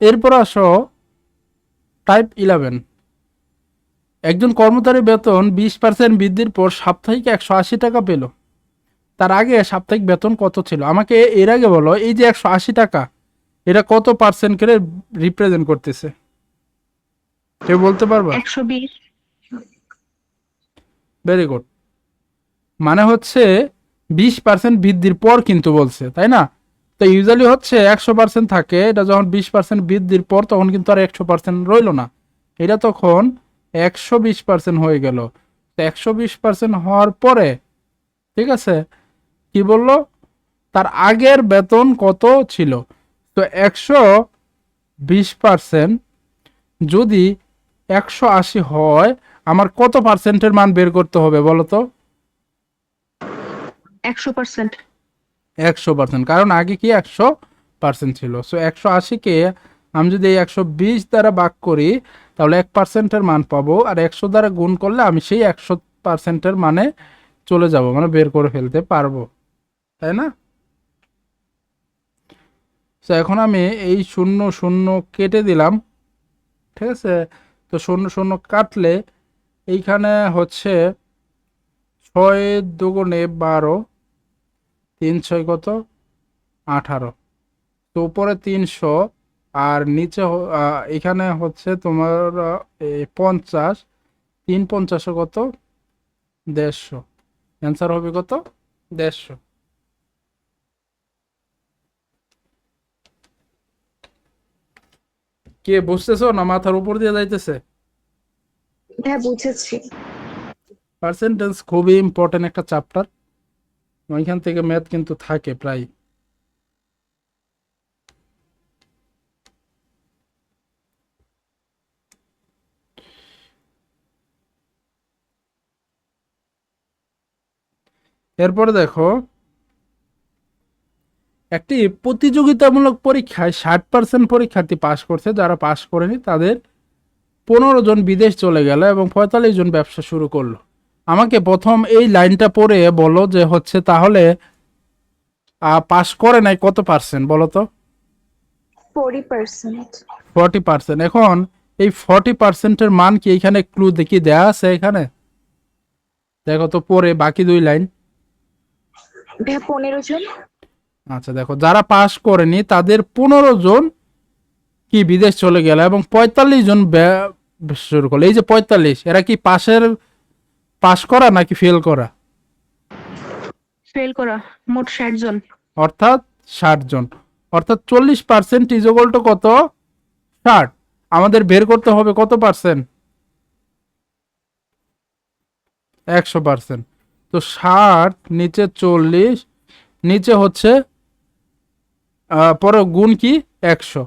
এরপর আসো type eleven একজন কর্মচারী বেতন বিশ পার্সেন্ট বৃদ্ধির পর সাপ্তাহিক একশো আশি টাকা পেল। তার আগে সাপ্তাহিক বেতন কত ছিল? আমাকে এর আগে বলো এই যে একশো আশি টাকা এটা কত পার্সেন্ট করে রিপ্রেজেন্ট করতেছে? কেউ বলতে পারবা? একশো বিশ। ভেরি গুড মানে হচ্ছে বিশ পার্সেন্ট বৃদ্ধির পর কিন্তু বলছে তাই না? তো ইউজুয়ালি হচ্ছে একশো পার্সেন্ট থাকে, এটা যখন বিশ পার্সেন্ট বৃদ্ধির পর তখন কিন্তু আর একশো পার্সেন্ট রইল না। এটা তখন একশো বিশ পার্সেন্ট হয়ে গেল। তো একশো বিশ পার্সেন্ট হওয়ার পরে, ঠিক আছে, কি বলল? তার আগের বেতন কত ছিল? তো একশো বিশ পার্সেন্ট যদি একশো আশি হয়, আমার কত পার্সেন্টের মান বের করতে হবে বলো তো? একশো পার্সেন্ট একশো পার্সেন্ট কারণ আগে কি একশো পার্সেন্ট ছিল? সো একশো আশিকে আমি যদি এই একশো বিশ দ্বারা ভাগ করি, তাহলে এক পার্সেন্টের মান পাবো। আর একশো দ্বারা গুণ করলে আমি সেই একশো পার্সেন্টের মানে চলে যাব মানে বের করে ফেলতে পারব। তাই না? তো এখন আমি এই শূন্য শূন্য কেটে দিলাম। ঠিক আছে? তো শূন্য শূন্য কাটলে এইখানে হচ্ছে ছয় দুগুণে বারো। তিন ছয় কত? আঠারো। তো উপরে তিনশো আর নিচে এখানে হচ্ছে তোমার এই পঞ্চাশ। তিন পঞ্চাশে কত? দেড়শো। অ্যান্সার হবে কত? দেড়শো। কে বুঝতেছো না মাথার উপর দিয়ে যাইতেছে? হ্যাঁ বুঝেছি। পার্সেন্টেজ খুবই ইম্পর্টেন্ট একটা চ্যাপ্টার ওইখান থেকে ম্যাথ কিন্তু থাকে প্রায়। এরপরে দেখো, একটি প্রতিযোগিতামূলক পরীক্ষায় ষাট পার্সেন্ট পরীক্ষার্থী পাশ করছে। যারা পাশ করেনি, তাদের পনেরো জন বিদেশ চলে গেল এবং পঁয়তাল্লিশ জন ব্যবসা শুরু করল। আমাকে প্রথম এই লাইনটা পড়ে বলো যে হচ্ছে তাহলে পাস করে নাই কত পার্সেন্ট বলো তো? ফর্টি পার্সেন্ট এখন এই ফর্টি পার্সেন্টের মান কি এখানে ক্লু দেখি দেয়া আছে এখানে? দেখো তো পরে বাকি দুই লাইন। পনেরো জন। আচ্ছা দেখো যারা পাস করেনি তাদের পনেরো জন কি বিদেশ চলে গেল এবং পঁয়তাল্লিশ জন শুরু করল। এই যে পঁয়তাল্লিশ এরা কি পাশের পাস করা নাকি ফেল করা? ফেল করা মোট ষাট জন। অর্থাৎ ষাট জন। অর্থাৎ চল্লিশ পার্সেন্ট ইজোগল টু কত? ষাট। আমাদের বের করতে হবে কত পার্সেন্ট একশো পার্সেন্ট তো ষাট নিচে চল্লিশ নিচে হচ্ছে পরে গুণ কি? একশো।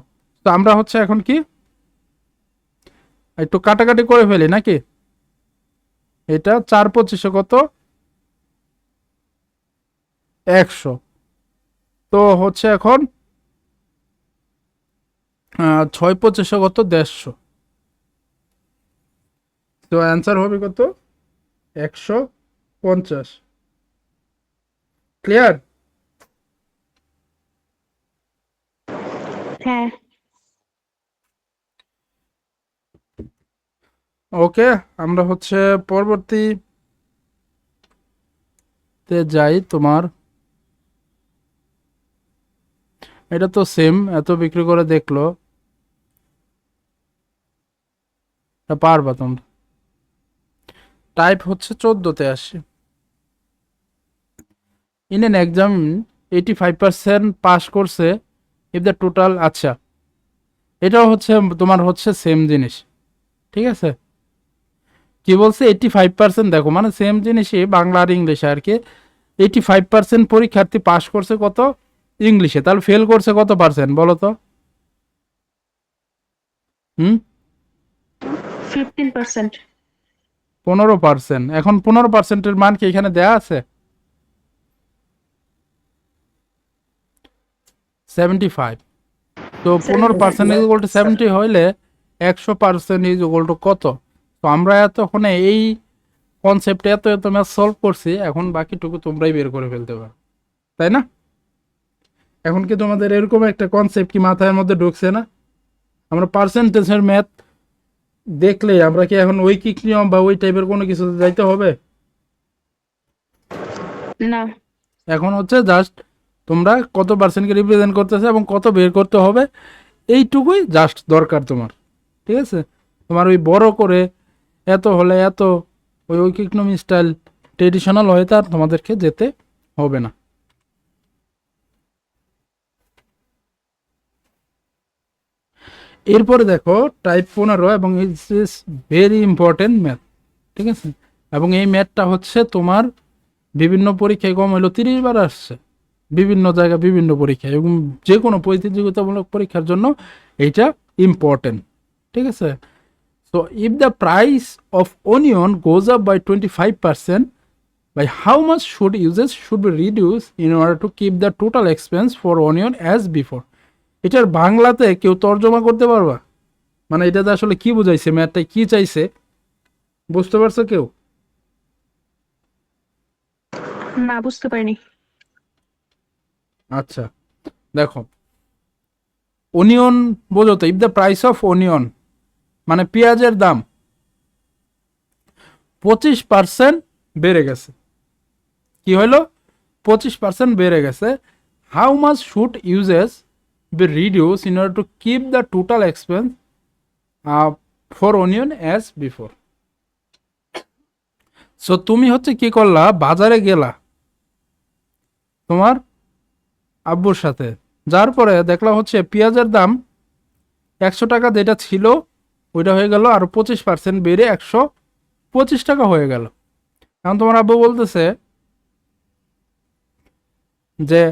তো আমরা হচ্ছে এখন কি? একটু কাটাকাটি করে ফেলি নাকি? এটা চার পঁচিশে কত? একশো। তো হচ্ছে এখন ছয় পঁচিশে কত? দেড়শো। তো অ্যান্সার হবে কত? একশো পঞ্চাশ। ক্লিয়ার? হ্যাঁ। ওকে, আমরা হচ্ছে পরবর্তী তে যাই তোমার। এটা তো সেম এত বিক্রি করে দেখল। পারবা তোমরা। টাইপ হচ্ছে চোদ্দোতে আসে। In an exam eighty five percent pass করছে ইফ দ্য টোটাল আচ্ছা। এটাও হচ্ছে, তোমার হচ্ছে সেম জিনিস। ঠিক আছে? কি বলছে? এইটি ফাইভ পার্সেন্ট দেখো মানে সেম জিনিসই বাংলা আর ইংলিশে আর কি। এইটি ফাইভ পার্সেন্ট পরীক্ষার্থী পাশ করছে কত? ইংলিশে। তাহলে ফেল করছে কত পার্সেন্ট বলো তো? হুম? পনেরো পার্সেন্ট এখন পনেরো পার্সেন্টের মান কি এখানে দেয়া আছে? সেভেন্টি ফাইভ তো পনেরো percent is equal to seventy হইলে একশো পার্সেন্ট ইজ ইকুয়াল টু কত? তো আমরা এতক্ষণে এই কনসেপ্টে এত এত ম্যাথ সলভ করছি এখন বাকিটুকু তোমরাই বের করে ফেলতে পারো। তাই না? এখন কি তোমাদের এরকম একটা কনসেপ্ট কি মাথার মধ্যে ঢুকছে না? আমরা পার্সেন্টেজের ম্যাথ দেখলে আমরা কি এখন ঐকিক নিয়ম বা ওই টাইপের কোনো কিছু যাইতে হবে? না। এখন হচ্ছে জাস্ট তোমরা কত পার্সেন্টকে রিপ্রেজেন্ট করতেছে এবং কত বের করতে হবে এইটুকুই জাস্ট দরকার তোমার। ঠিক আছে? তোমার ওই বড় করে এত হলে এত ওই ঐকিকনমি স্টাইল ট্রেডিশনাল হয়ে তার তোমাদেরকে যেতে হবে না। এরপরে দেখো টাইপ পনেরো এবং it's is very important math ঠিক আছে? এবং এই ম্যাথটা হচ্ছে তোমার বিভিন্ন পরীক্ষায় কম হলো তিরিশ বার আসছে। বিভিন্ন জায়গায় বিভিন্ন পরীক্ষায় এবং যে কোনো প্রতিযোগিতামূলক পরীক্ষার জন্য এইটা ইম্পর্টেন্ট ঠিক আছে? The price of onion goes up by twenty five percent by how much should uses should be reduced in order to keep the total expense for onion as before? এটার বাংলাতে কেউ তর্জমা করতে পারবা? মানে এটাতে আসলে কি বুঝাইছে? ম্যাথটা কি চাইছে? বুঝতে পারছ কেউ? না বুঝতে পারিনি। আচ্ছা দেখো। অনিয়ন বোঝো তো if the price of onion মানে পেঁয়াজের দাম পঁচিশ পার্সেন্ট বেড়ে গেছে। কি হলো পঁচিশ পার্সেন্ট বেড়ে গেছে। How much should uses be reduce in order to keep the total expense for onion as before so তুমি হচ্ছে কি করলা? বাজারে গেলা তোমার আব্বুর সাথে। যার পরে দেখলাম হচ্ছে পেঁয়াজের দাম একশো টাকা যেটা ছিল ওইটা হয়ে গেল আর পঁচিশ পার্সেন্ট বেড়ে একশো পঁচিশ টাকা হয়ে গেল। এখন তোমার আব্বু বলতেছে যে,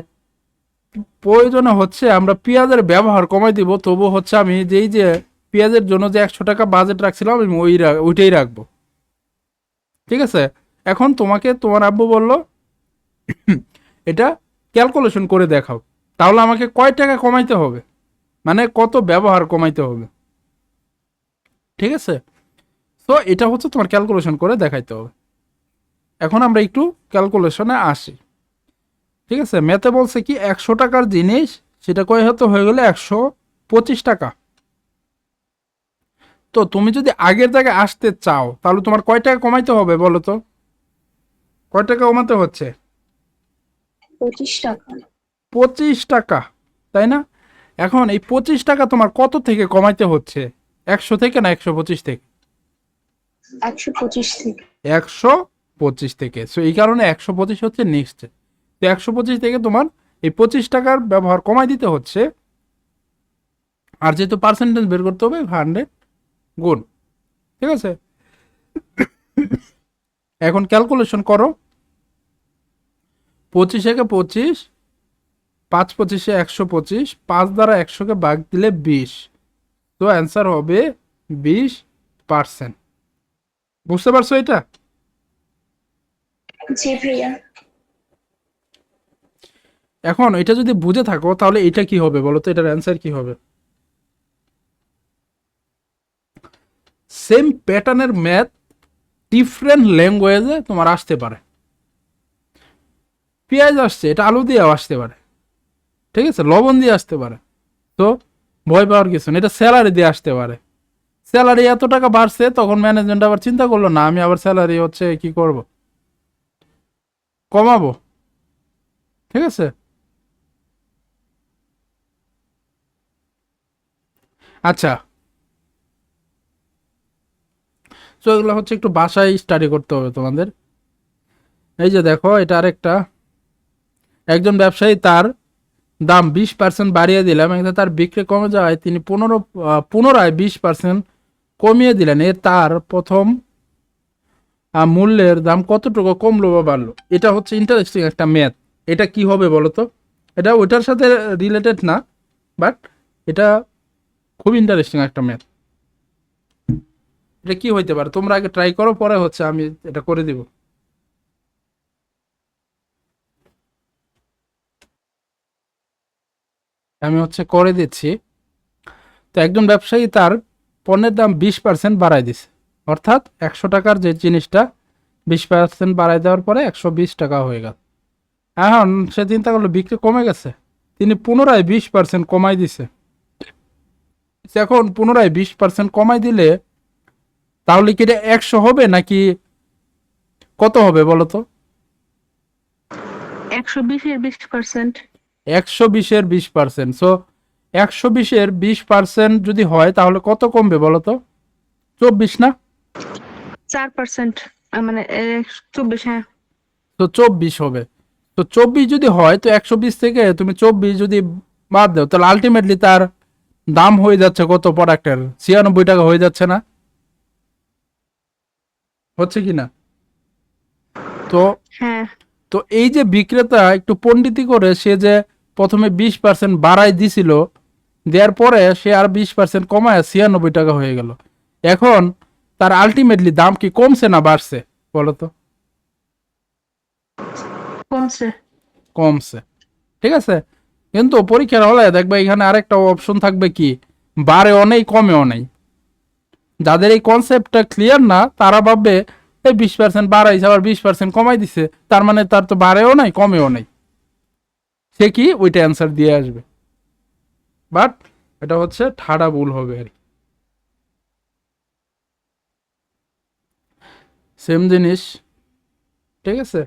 প্রয়োজনে হচ্ছে আমরা পেঁয়াজের ব্যবহার কমাই দিব, তবু হচ্ছে আমি যেই যে পেঁয়াজের জন্য যে একশো টাকা বাজেট রাখছিলাম, আমি ওই ওইটাই রাখব। ঠিক আছে? এখন তোমাকে, তোমার আব্বু বলল, এটা ক্যালকুলেশন করে দেখাও। তাহলে আমাকে কয় টাকা কমাইতে হবে? মানে কত ব্যবহার কমাইতে হবে? ঠিক আছে? তো এটা হচ্ছে তোমার ক্যালকুলেশন করে দেখাইতে হবে। এখন আমরা একটু ক্যালকুলেশনে আসি। ঠিক আছে? ম্যাথে বলছে কি একশো টাকার জিনিস সেটা কয় হয়তো হয়ে গেলে একশো পঁচিশ টাকা। তো তুমি যদি আগের জায়গায় আসতে চাও তাহলে তোমার কয় টাকা কমাইতে হবে বলো তো? কয় টাকা কমাতে হচ্ছে? পঁচিশ টাকা। পঁচিশ টাকা তাই না? এখন এই পঁচিশ টাকা তোমার কত থেকে কমাইতে হচ্ছে? একশো থেকে না একশো পঁচিশ থেকে? একশো পঁচিশ থেকে। একশো পঁচিশ থেকে। সো এই কারণে একশো পঁচিশ হচ্ছে নেক্সট তো একশো পঁচিশ থেকে তোমার এই পঁচিশ টাকার ব্যবহার কমাই দিতে হচ্ছে। আর যেহেতু পার্সেন্টেজ বের করতে হবে হান্ড্রেড গুণ। ঠিক আছে? এখন ক্যালকুলেশন করো। পঁচিশ একে পঁচিশ পাঁচ পঁচিশে একশো পঁচিশ পাঁচ দ্বারা একশোকে বাঘ দিলে বিশ। তো অ্যান্সার হবে বিশ পার্সেন্ট। বুঝতে পারছ এটা? জি ভাইয়া। এখন এটা যদি বুঝে থাকো তাহলে এটা কি হবে? বলো তো এটার অ্যান্সার কি হবে? সেম প্যাটার্নের ম্যাথ ডিফারেন্ট ল্যাঙ্গুয়েজে তোমার আসতে পারে। পেঁয়াজ আসছে এটা আলু দিয়েও আসতে পারে। ঠিক আছে? লবণ দিয়ে আসতে পারে। তো ভয় পাওয়ার কিছু এটা স্যালারি দিয়ে আসতে পারে। স্যালারি এত টাকা বাড়ছে, তখন ম্যানেজমেন্ট আবার চিন্তা করল, না, আমি আবার স্যালারি হচ্ছে কি করব? কমাবো। ঠিক আছে? আচ্ছা। তো এগুলো হচ্ছে একটু বাসায় স্টাডি করতে হবে তোমাদের। এই যে দেখো, এটা আরেকটা। একজন ব্যবসায়ী তার দাম বিশ পার্সেন্ট বাড়িয়ে দিলাম কিন্তু তার বিক্রি কমে যাওয়ায় তিনি পনেরো পুনরায় বিশ পার্সেন্ট কমিয়ে দিলেন। এর তার প্রথম মূল্যের দাম কতটুকু কমলো বা বাড়লো? এটা হচ্ছে ইন্টারেস্টিং একটা ম্যাথ এটা কি হবে বলো তো? এটা ওইটার সাথে রিলেটেড না বাট এটা খুব ইন্টারেস্টিং একটা ম্যাথ এটা কি হইতে পারে? তোমরা আগে ট্রাই করো, পরে হচ্ছে আমি এটা করে দিব। আমি হচ্ছে করে দিচ্ছি। তো একজন ব্যবসায়ী তার পণ্যের দাম বিশ পার্সেন্ট বাড়ায় দিছে। অর্থাৎ একশো টাকার যে জিনিসটা বিশ পার্সেন্ট বাড়ায় দেওয়ার পরে একশো বিশ টাকা হয়ে গেল। এখন সে চিন্তা করল, বিক্রি কমে গেছে। তিনি পুনরায় বিশ পার্সেন্ট কমাই দিছে। এখন পুনরায় বিশ পার্সেন্ট কমাই দিলে তাহলে কি এটা একশো হবে নাকি কত হবে বলো তো? একশো বিশের বিশ পার্সেন্ট একশো বিশের বিশ পার্সেন্ট সো একশো বিশের বিশ পার্সেন্ট যদি হয় তাহলে কত কমবে বলো তো? চব্বিশ না? চার পার্সেন্ট মানে চব্বিশ হ্যাঁ। তো চব্বিশ হবে। তো চব্বিশ যদি হয় তো একশো বিশ থেকে তুমি চব্বিশ যদি বাদ দাও তাহলে আলটিমেটলি তার দাম হয়ে যাচ্ছে কত প্রোডাক্টের ছিয়ানব্বই টাকা হয়ে যাচ্ছে না? হচ্ছে কি না? তো হ্যাঁ। তো এই যে বিক্রেতা একটু পণ্ডিতি করে সে যে প্রথমে বিশ পার্সেন্ট বাড়াই দিছিল দেওয়ার পরে সে আর বিশ পার্সেন্ট কমায় ছিয়ানব্বই টাকা হয়ে গেল। এখন তার আলটিমেটলি দাম কি কমছে না বাড়ছে বলো তো? কমছে। কমছে। ঠিক আছে? কিন্তু পরীক্ষার হলে দেখবে এখানে আরেকটা অপশন থাকবে কি? বাড়েও নেই কমেও নেই। যাদের এই কনসেপ্টটা ক্লিয়ার না তারা ভাববে এই বিশ পার্সেন্ট বাড়াইছে আবার বিশ পার্সেন্ট কমাই দিছে, তার মানে তার তো বাড়েও নাই, কমেও নাই। সে কি? ওইটা অ্যান্সার দিয়ে আসবে। বাট এটা হচ্ছে ঠাডা ভুল হবে আর সেম জিনিস, ঠিক আছে?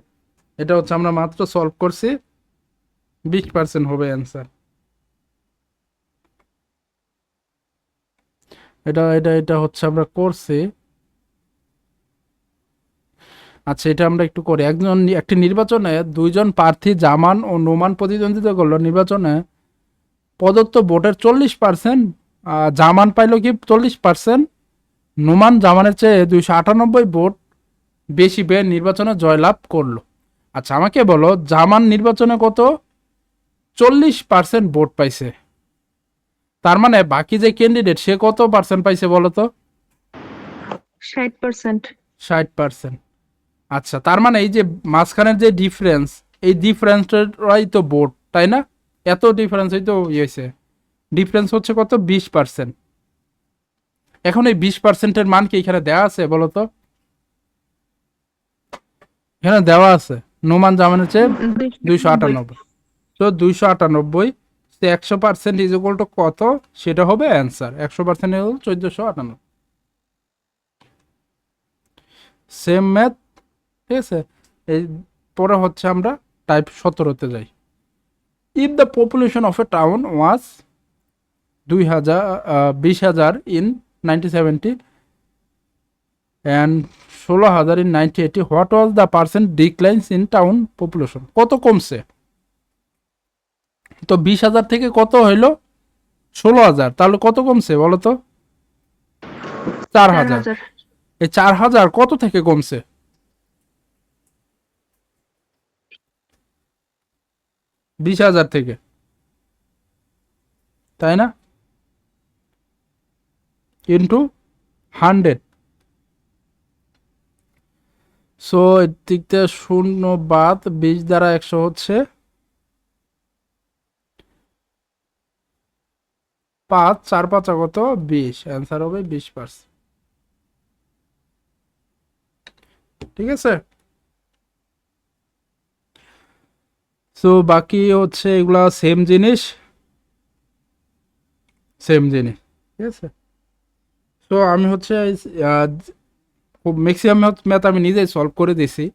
এটা হচ্ছে আমরা মাত্র সলভ করছি, বিশ পার্সেন্ট হবে অ্যান্সার এটা এটা এটা হচ্ছে আমরা করছি। আচ্ছা এটা আমরা একটু করি। একজন একটি নির্বাচনে দুইজন প্রার্থী জামান ও নোমান প্রতিদ্বন্দ্বিতা করল। নির্বাচনে প্রদত্ত ভোটের চল্লিশ পার্সেন্ট জামান পাইলো কি চল্লিশ পার্সেন্ট নোমান জামানের চেয়ে দুইশো আটানব্বই ভোট বেশি পেয়ে নির্বাচনে জয়লাভ করল। আচ্ছা আমাকে বলো জামান নির্বাচনে কত? চল্লিশ পার্সেন্ট ভোট পাইছে। তার মানে বাকি যে ক্যান্ডিডেট সে কত পার্সেন্ট পাইছে বলো তো? ষাট পার্সেন্ট। ষাট পার্সেন্ট। আচ্ছা তার মানে এই যে মাঝখানের যে ডিফারেন্স এই ডিফারেন্সটাই তো ভোট তাই না? এত ডিফারেন্সই তো ইয়ে হয়েছে। ডিফারেন্স হচ্ছে কত? বিশ পার্সেন্ট এখন এই বিশ পার্সেন্টের মান কি এখানে দেওয়া আছে বলো তো? এখানে দেওয়া আছে। নোমান জামানের চেয়ে দুইশো আটানব্বই। তো দুইশো আটানব্বই একশো পার্সেন্ট ইজ ইকুয়াল টু কত? সেটা হবে অ্যান্সার একশো পার্সেন্ট হল চোদ্দশো আটানব্বই। সেম ম্যাথ ঠিক আছে? এই পরে হচ্ছে আমরা টাইপ সতেরোতে যাই। If the population of a town was দুই হাজার বিশ হাজার ইন নাইনটিন সেভেন্টি অ্যান্ড ষোলো হাজার in ninety eighty what was the percent declines in town population কত কমছে? তো বিশ হাজার থেকে কত হইল? ষোলো হাজার তাহলে কত কমছে বলো তো? চার হাজার এই চার হাজার কত থেকে কমছে? বিশ হাজার থেকে। তাই না? Into hundred. সো এর দিক থেকে শূন্য বাদ, বিশ দ্বারা একশো হচ্ছে পাঁচ, চার পাঁচ কত বিশ। অ্যান্সার হবে বিশ পার্সেন্ট। ঠিক আছে? সো বাকি হচ্ছে এগুলা সেম জিনিস? সেম জিনিস। ঠিক আছে? সো আমি হচ্ছে খুব ম্যাক্সিমাম ম্যাথ আমি নিজেই সলভ করে দিছি।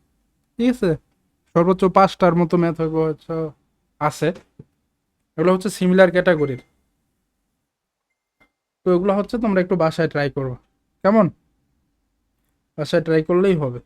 ঠিক আছে? সর্বোচ্চ পাঁচটার মতো ম্যাথ হচ্ছে, আছে। এগুলো হচ্ছে সিমিলার ক্যাটাগরির তো এগুলো হচ্ছে তোমরা একটু বাসায় ট্রাই করো। কেমন? বাসায় ট্রাই করলেই হবে।